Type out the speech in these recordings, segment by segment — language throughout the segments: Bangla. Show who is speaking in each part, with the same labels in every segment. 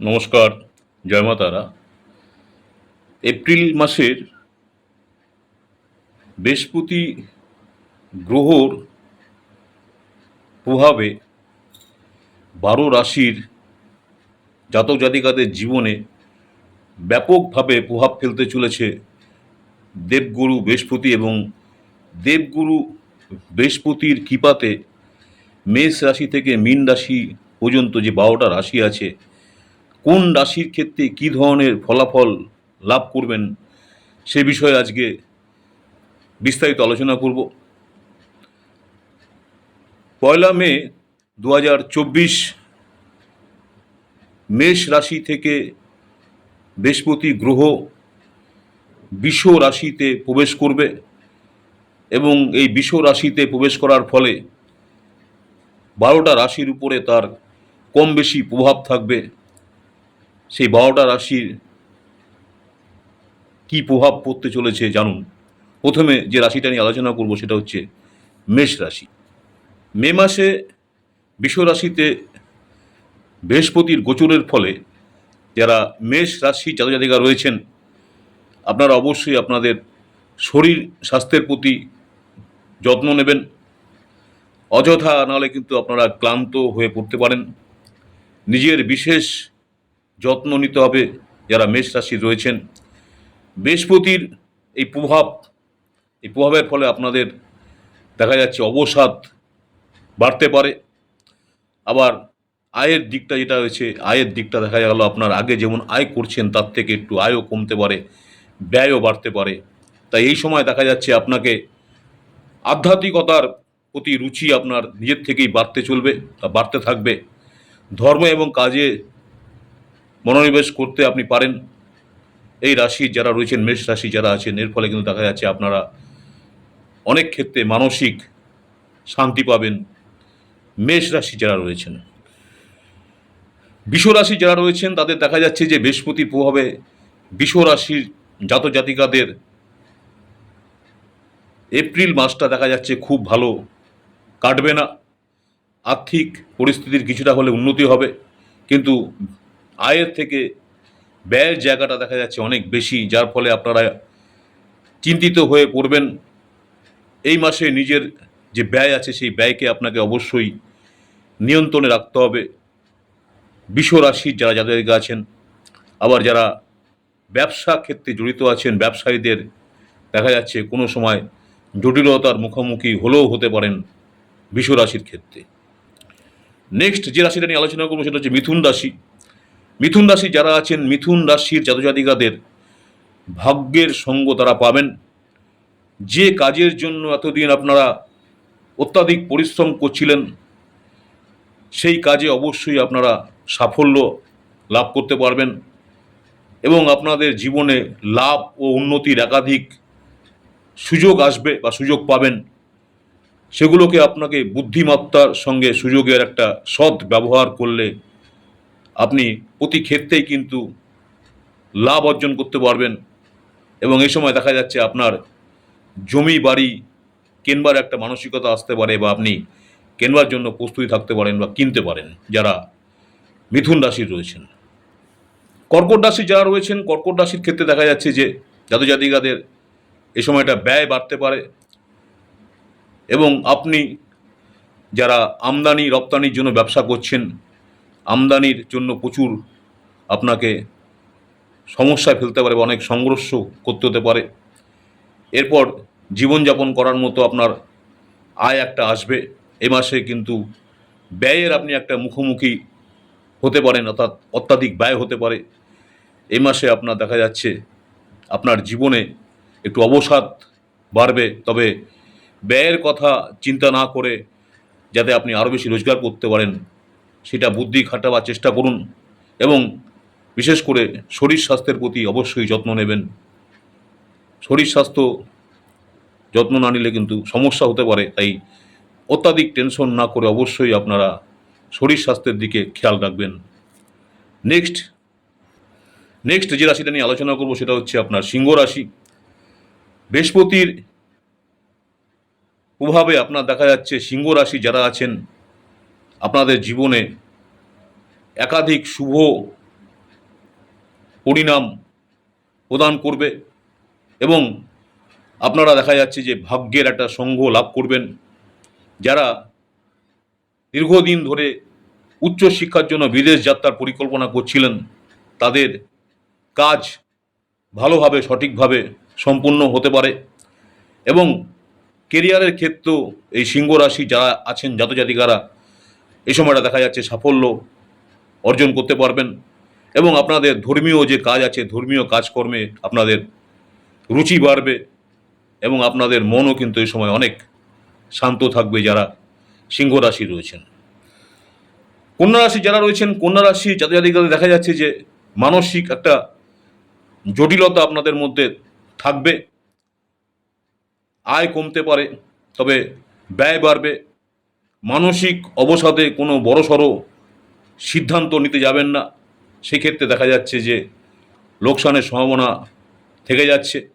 Speaker 1: নমস্কার, জয় মা তারা। এপ্রিল মাসের বৃহস্পতি গ্রহর প্রভাবে বারো রাশির জাতক জাতিকাদের জীবনে ব্যাপকভাবে প্রভাব ফেলতে চলেছে দেবগুরু বৃহস্পতি এবং দেবগুরু বৃহস্পতির কৃপাতে মেষ রাশি থেকে মীন রাশি পর্যন্ত যে বারোটা রাশি আছে কোন রাশির ক্ষেত্রে কী ধরনের ফলাফল লাভ করবেন সে বিষয়ে আজকে বিস্তারিত আলোচনা করব। পয়লা মে দু হাজার চব্বিশ মেষ রাশি থেকে বৃহস্পতি গ্রহ বিষ রাশিতে প্রবেশ করবে এবং এই বিষ রাশিতে প্রবেশ করার ফলে বারোটা রাশির উপরে তার কম বেশি প্রভাব থাকবে। সেই বারোটা রাশির কি প্রভাব পড়তে চলেছে জানুন। প্রথমে যে রাশিটা নিয়ে আলোচনা করব সেটা হচ্ছে মেষ রাশি। মে মাসে রাশিতে বৃহস্পতির গোচরের ফলে যারা মেষ রাশি জাতজাতিকা রয়েছেন, আপনারা অবশ্যই আপনাদের শরীর স্বাস্থ্যের প্রতি যত্ন নেবেন। অযথা নাহলে কিন্তু আপনারা ক্লান্ত হয়ে পড়তে পারেন। নিজের বিশেষ যত্ন নিতে হবে যারা মেষ রাশি রয়েছেন। বৃহস্পতির এই প্রভাব, এই প্রভাবের ফলে আপনাদের দেখা যাচ্ছে অবসাদ বাড়তে পারে। আবার আয়ের দিকটা যেটা রয়েছে, আয়ের দিকটা দেখা গেল আপনার আগে যেমন আয় করছেন, তার থেকে একটু আয়ও কমতে পারে, ব্যয়ও বাড়তে পারে। তাই এই সময় দেখা যাচ্ছে আপনাকে আধ্যাত্মিকতার প্রতি রুচি আপনার নিজের থেকেই বাড়তে চলবে বাড়তে থাকবে। ধর্ম এবং কাজে মনোনিবেশ করতে আপনি পারেন। এই রাশি যারা রয়েছেন, মেষ রাশি যারা আছেন, এর ফলে কিন্তু দেখা যাচ্ছে আপনারা অনেক ক্ষেত্রে মানসিক শান্তি পাবেন। মেষ রাশি যারা রয়েছেন রাশি যারা রয়েছেন, তাদের দেখা যাচ্ছে যে বৃহস্পতি প্রভাবে রাশির জাত জাতিকাদের এপ্রিল মাসটা দেখা যাচ্ছে খুব ভালো কাটবে না। আর্থিক পরিস্থিতির কিছুটা হলে উন্নতি হবে। কিন্তু আয়ের থেকে ব্যয়ের জায়গাটা দেখা যাচ্ছে অনেক বেশি, যার ফলে আপনারা চিন্তিত হয়ে পড়বেন। এই মাসে নিজের যে ব্যয় আছে, সেই ব্যয়কে আপনাকে অবশ্যই নিয়ন্ত্রণে রাখতে হবে। বিষ রাশির যারা যাদের আছেন, আবার যারা ব্যবসা ক্ষেত্রে জড়িত আছেন, ব্যবসায়ীদের দেখা যাচ্ছে কোনো সময় জটিলতার মুখোমুখি হলেও হতে পারেন বিষ রাশির ক্ষেত্রে। নেক্সট যে রাশিটা নিয়ে আলোচনা করব, সেটা হচ্ছে মিথুন রাশি। মিথুন রাশি যারা আছেন, মিথুন রাশির জাতজাতিকাদের ভাগ্যের সঙ্গ তারা পাবেন। যে কাজের জন্য এতদিন আপনারা অত্যাধিক পরিশ্রম করছিলেন, সেই কাজে অবশ্যই আপনারা সাফল্য লাভ করতে পারবেন এবং আপনাদের জীবনে লাভ ও উন্নতির একাধিক সুযোগ আসবে বা সুযোগ পাবেন। সেগুলোকে আপনাকে বুদ্ধিমত্তার সঙ্গে সুযোগের একটা সৎ ব্যবহার করলে আপনি প্রতি ক্ষেত্রেই কিন্তু লাভ অর্জন করতে পারবেন। এবং এই সময় দেখা যাচ্ছে আপনার জমি, বাড়ি কেনবার একটা মানসিকতা আসতে পারে বা আপনি কেনবার জন্য প্রস্তুতি থাকতে পারেন বা কিনতে পারেন, যারা মিথুন রাশির রয়েছেন। কর্কট রাশি যারা রয়েছেন, কর্কট রাশির ক্ষেত্রে দেখা যাচ্ছে যে জাতক জাতিকাদের এই সময়টা ব্যয় বাড়তে পারে এবং আপনি যারা আমদানি, রপ্তানির জন্য ব্যবসা করছেন আমদানির জন্য প্রচুর আপনাকে সমস্যায় ফেলতে পারে বা অনেক সংঘর্ষ করতে হতে পারে। এরপর জীবনযাপন করার মতো আপনার আয় একটা আসবে। এ মাসে কিন্তু ব্যয়ের আপনি একটা মুখোমুখি হতে পারেন, অর্থাৎ অত্যাধিক ব্যয় হতে পারে। এ মাসে আপনার দেখা যাচ্ছে আপনার জীবনে একটু অবসাদ বাড়বে। তবে ব্যয়ের কথা চিন্তা না করে যাতে আপনি আরও বেশি রোজগার করতে পারেন। সেটা বুদ্ধি খাটাবার চেষ্টা করুন এবং বিশেষ করে শরীর স্বাস্থ্যের প্রতি অবশ্যই যত্ন নেবেন। শরীর স্বাস্থ্য যত্ন না নিলে কিন্তু সমস্যা হতে পারে, তাই অত্যাধিক টেনশন না করে অবশ্যই আপনারা শরীর স্বাস্থ্যের দিকে খেয়াল রাখবেন। নেক্সট নেক্সট যে রাশিটা নিয়ে আলোচনা করব সেটা হচ্ছে আপনার সিংহ রাশি। বৃহস্পতির প্রভাবে আপনার দেখা যাচ্ছে সিংহ রাশি যারা আছেন আপনাদের জীবনে একাধিক শুভ পরিণাম প্রদান করবে এবং আপনারা দেখা যাচ্ছে যে ভাগ্যের একটা সঙ্গ লাভ করবেন। যারা দীর্ঘদিন ধরে উচ্চ শিক্ষার জন্য বিদেশ যাত্রার পরিকল্পনা করছিলেন, তাদের কাজ ভালোভাবে, সঠিকভাবে সম্পূর্ণ হতে পারে এবং কেরিয়ারের ক্ষেত্রেও এই সিংহ রাশি যারা আছেন, জাতজাতিকারা এই সময়টা দেখা যাচ্ছে সাফল্য অর্জন করতে পারবেন এবং আপনাদের ধর্মীয় যে কাজ আছে, ধর্মীয় কাজকর্মে আপনাদের রুচি বাড়বে এবং আপনাদের মনও কিন্তু এই সময় অনেক শান্ত থাকবে যারা সিংহ রাশি রয়েছেন। কন্যা রাশি যারা রয়েছেন, কন্যা রাশি যাদের দেখা যাচ্ছে যে মানসিক একটা জটিলতা আপনাদের মধ্যে থাকবে। আয় কমতে পারে, তবে ব্যয় বাড়বে। মানসিক অবসাদে কোনো বড়সড় সিদ্ধান্ত নিতে যাবেন না। সেক্ষেত্রে দেখা যাচ্ছে যে লোকসানের সম্ভাবনা থেকে যাচ্ছে।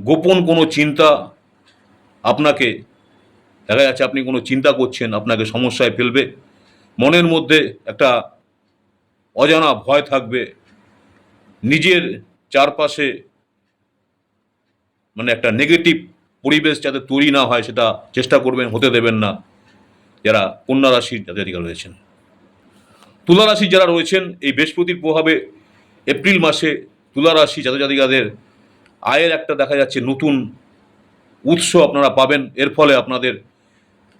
Speaker 1: গোপন কোনো চিন্তা আপনাকে, দেখা যাচ্ছে আপনি কোনো চিন্তা করছেন, আপনাকে সমস্যায় ফেলবে। মনের মধ্যে একটা অজানা ভয় থাকবে। নিজের চারপাশে মানে একটা নেগেটিভ পরিবেশ যাতে তৈরি না হয়, সেটা চেষ্টা করবেন, হতে দেবেন না। যারা কন্যা রাশির জাতিকা রয়েছেন। তুলা রাশি যারা রয়েছেন, এই বৃহস্পতির প্রভাবে এপ্রিল মাসে তুলা রাশি জাতজাতিকাদের আয়ের একটা দেখা যাচ্ছে নতুন উৎস আপনারা পাবেন। এর ফলে আপনাদের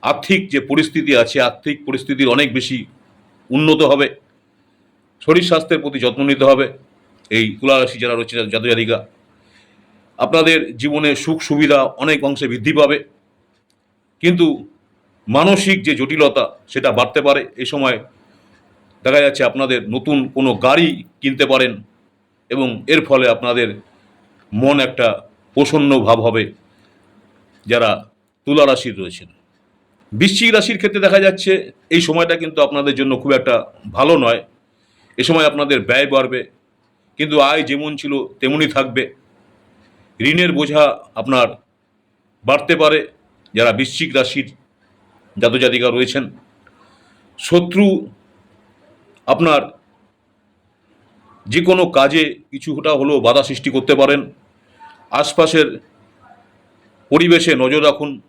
Speaker 1: আর্থিক যে পরিস্থিতি আছে, আর্থিক পরিস্থিতির অনেক বেশি উন্নত হবে। শরীর স্বাস্থ্যের প্রতি যত্ন নিতে হবে। এই তুলা রাশি যারা রয়েছে জাতজাতিকা আপনাদের জীবনে সুখ সুবিধা অনেক অংশে বৃদ্ধি পাবে। কিন্তু মানসিক যে জটিলতা, সেটা বাড়তে পারে। এই সময় দেখা যাচ্ছে আপনাদের নতুন কোনো গাড়ি কিনতে পারেন এবং এর ফলে আপনাদের মন একটা প্রসন্ন ভাব হবে যারা তুলা রাশির রয়েছেন। বৃশ্চিক রাশির ক্ষেত্রে দেখা যাচ্ছে এই সময়টা কিন্তু আপনাদের জন্য খুব একটা ভালো নয়। এ সময় আপনাদের ব্যয় বাড়বে, কিন্তু আয় যেমন ছিল তেমনই থাকবে। ঋণের বোঝা আপনার বাড়তে পারে। যারা বৃশ্চিক রাশির জাতজাতিকা রয়েছেন। শত্রু আপনার যে কোনো কাজে কিছুটা হলেও বাধা সৃষ্টি করতে পারেন। আশপাশের পরিবেশে নজর রাখুন।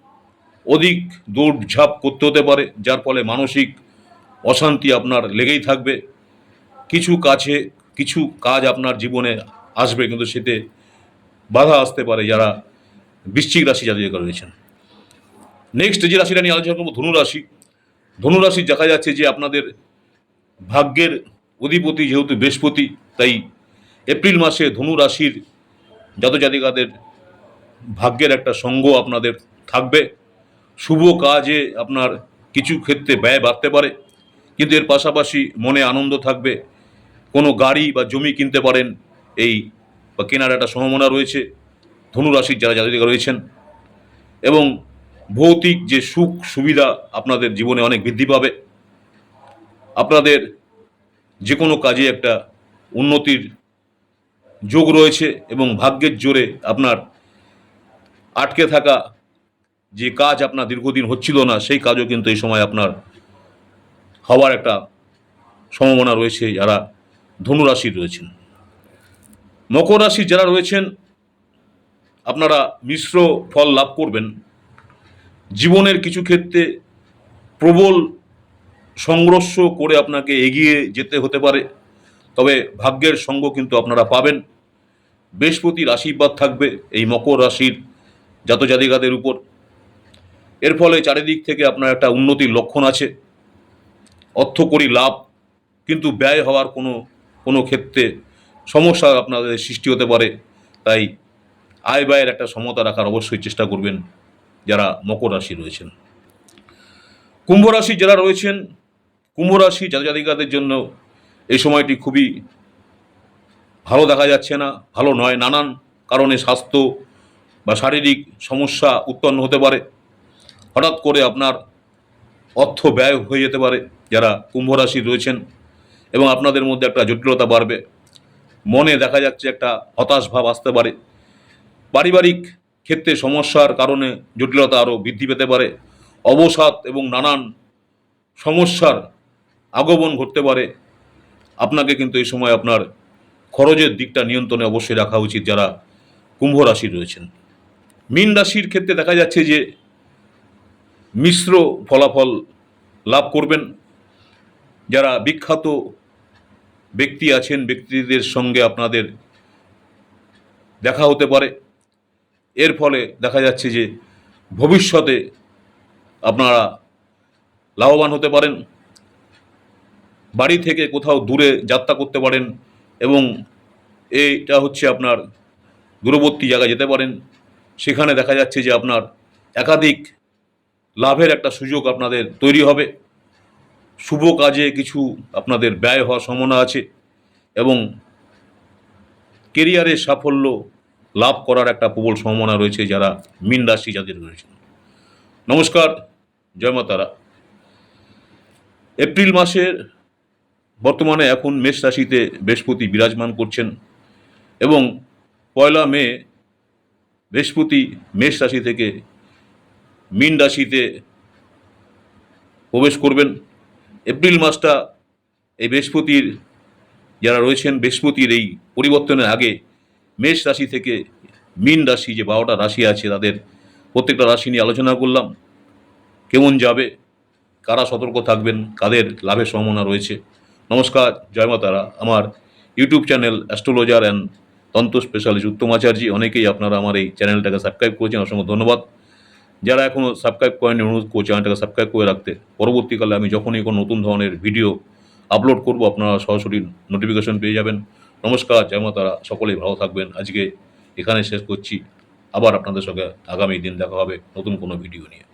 Speaker 1: অধিক দৌড়ঝাঁপ করতে হতে পারে, যার ফলে মানসিক অশান্তি আপনার লেগেই থাকবে। কিছু কাছে, কিছু কাজ আপনার জীবনে আসবে, কিন্তু সেতে বাধা আসতে পারে যারা বৃশ্চিক রাশি জাতীয় রয়েছেন। নেক্সট যে রাশিটা নিয়ে আলোচনা করব, ধনুরাশি। ধনুরাশি দেখা যাচ্ছে যে আপনাদের ভাগ্যের অধিপতি যেহেতু বৃহস্পতি, তাই এপ্রিল মাসে ধনু রাশির জাতজাতিকাদের ভাগ্যের একটা সঙ্গ আপনাদের থাকবে। শুভ কাজে আপনার কিছু ক্ষেত্রে ব্যয় বাড়তে পারে, কিন্তু এর পাশাপাশি মনে আনন্দ থাকবে। কোনো গাড়ি বা জমি কিনতে পারেন, এই বা কেনার একটা সম্ভাবনা রয়েছে। ধনু রাশির যারা জাতজাতিকা রয়েছেন এবং ভৌতিক যে সুখ সুবিধা আপনাদের জীবনে অনেক বৃদ্ধি পাবে। আপনাদের যে কোনো কাজে একটা উন্নতির যোগ রয়েছে এবং ভাগ্যের জোরে আপনার আটকে থাকা যে কাজ আপনার দীর্ঘদিন হচ্ছিল না, সেই কাজও কিন্তু এই সময় আপনার হওয়ার একটা সম্ভাবনা রয়েছে যারা ধনুরাশির রয়েছেন। মকর রাশির যারা রয়েছেন, আপনারা মিশ্র ফল লাভ করবেন। জীবনের কিছু ক্ষেত্রে প্রবল সংঘর্ষ করে আপনাকে এগিয়ে যেতে হতে পারে। তবে ভাগ্যের সঙ্গ কিন্তু আপনারা পাবেন। বৃহস্পতির আশীর্বাদ থাকবে এই মকর রাশির জাতজাতিকাদের উপর। এর ফলে চারিদিক থেকে আপনার একটা উন্নতির লক্ষণ আছে। অর্থকরী লাভ কিন্তু ব্যয় হওয়ার কোনো কোনো ক্ষেত্রে সমস্যা আপনাদের সৃষ্টি হতে পারে। তাই আয় ব্যয়ের একটা সমতা রাখার অবশ্যই চেষ্টা করবেন। যারা মকর রাশি রয়েছেন। কুম্ভ রাশি যারা রয়েছেন, কুম্ভ রাশি জাতজাতিকাদের জন্য এই সময়টি খুবই ভালো দেখা যাচ্ছে না, ভালো নয়, নানান কারণে স্বাস্থ্য বা শারীরিক সমস্যা উৎপন্ন হতে পারে। হঠাৎ করে আপনার অর্থ ব্যয় হয়ে যেতে পারে যারা কুম্ভ রাশি রয়েছেন এবং আপনাদের মধ্যে একটা জটিলতা বাড়বে। মনে দেখা যাচ্ছে একটা হতাশ ভাব আসতে পারে। পারিবারিক ক্ষেত্রে সমস্যার কারণে জটিলতা আরও বৃদ্ধি পেতে পারে। অবসাদ এবং নানান সমস্যার আগমন ঘটতে পারে। আপনাকে কিন্তু এই সময় আপনার খরচের দিকটা নিয়ন্ত্রণে অবশ্যই রাখা উচিত যারা কুম্ভ রাশি রয়েছেন। মীন রাশির ক্ষেত্রে দেখা যাচ্ছে যে মিশ্র ফলাফল লাভ করবেন। যারা বিখ্যাত ব্যক্তি আছেন, ব্যক্তিদের সঙ্গে আপনাদের দেখা হতে পারে। এর ফলে দেখা যাচ্ছে যে ভবিষ্যতে আপনারা লাভবান হতে পারেন, বাড়ি থেকে কোথাও দূরে যাত্রা করতে পারেন এবং এইটা হচ্ছে আপনার দূরবর্তী জায়গায় যেতে পারেন। সেখানে দেখা যাচ্ছে যে আপনার একাধিক লাভের একটা সুযোগ আপনাদের তৈরি হবে। শুভ কাজে কিছু আপনাদের ব্যয় হওয়ার সম্ভাবনা আছে এবং কেরিয়ারের সাফল্য লাভ করার একটা প্রবল সম্ভাবনা রয়েছে যারা মীন রাশি যাদের রয়েছে নমস্কার, জয় মা তারা। এপ্রিল মাসের বর্তমানে এখন মেষ রাশিতে বৃহস্পতি বিরাজমান করছেন এবং পয়লা মে বৃহস্পতি মেষ রাশি থেকে মীন রাশিতে প্রবেশ করবেন। এপ্রিল মাসটা এই বৃহস্পতির, যারা রয়েছেন বৃহস্পতির এই পরিবর্তনের আগে মেষ রাশি থেকে মীন রাশি, যে বারোটা রাশি আছে, তাদের প্রত্যেকটা রাশি নিয়ে আলোচনা করলাম। কেমন যাবে? কারা সতর্ক থাকবেন? কাদের লাভের সম্ভাবনা রয়েছে? নমস্কার, জয় মা তারা। আমার ইউটিউব চ্যানেল অ্যাস্ট্রোলজার অ্যান্ড তন্ত্র স্পেশালিস্ট উত্তম আচার্য। অনেকেই আপনারা আমার এই চ্যানেলটাকে সাবস্ক্রাইব করেছেন। অসংখ্য ধন্যবাদ। যারা এখনও সাবস্ক্রাইব করেনি অনুরোধ করছি চ্যানেলটাকে সাবস্ক্রাইব করে রাখতে। পরবর্তীকালে আমি যখনই কোনো নতুন ধরনের ভিডিও আপলোড করব, আপনারা সরাসরি নোটিফিকেশন পেয়ে যাবেন। নমস্কার, জয় মাতারা। সকলেই ভালো থাকবেন। আজকে এখানে শেষ করছি। আবার আপনাদের সঙ্গে আগামী দিন দেখা হবে নতুন কোনো ভিডিও নিয়ে।